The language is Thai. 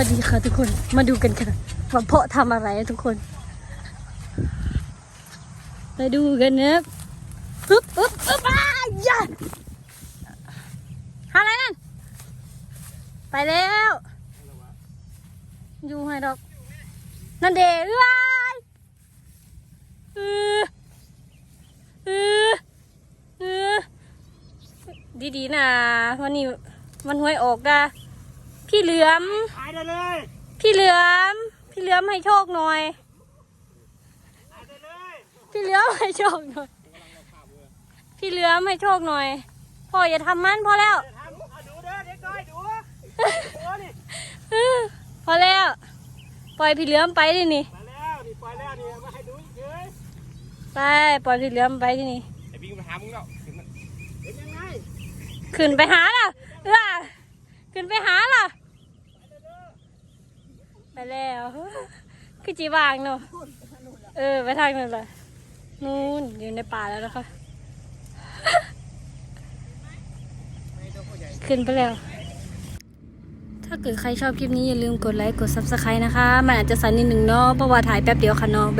วัสดีค่ะทุกคน มาดูกันค่ะว่าเพาะทำอะไรทุกคน ไปดูกันนะปึ๊บปึ๊บปึ๊บอ้ายยะหาอะไรนั่น ไปแล้ว อยู่ให้ดอก นั่นเดเอ้ยเออเออเออดีๆนะวันนี้มันหวยออกดา พี่เหลือมขายได้เลยพี่เหลือม พี่เหลือมให้โชคหน่อยขายได้เลยพี่เหลือมให้โชคหน่อย พี่เหลือมให้โชคหน่อย พ่ออย่าทำมันพอแล้วเดี๋ยวทำเอาดูเด้อเด็กน้อยดูตัวนี่พอแล้ว ปล่อยพี่เหลือมไปดินี่ มาแล้วนี่ปล่อยแล้วนี่มาให้ดูเฉยไปปล่อยพี่เหลือมไปที่นี่ ไอ้บิงไปหามึงแล้วถึงมันเป็นยังไงขึ้นไปหาล่ะเออขึ้นไปหาล่ะ ไปแล้ว คือจีวางเนาะเออ ไปทางนั้นเลยนู่นอยู่ในป่าแล้วนะคะ ขึ้นไปแล้ว ถ้าเกิดใครชอบคลิปนี้อย่าลืมกดไลค์ กด subscribe นะคะ มันอาจจะสั่นนิดหนึ่งเนาะเพราะว่าถ่ายแป๊บเดียวค่ะเนาะ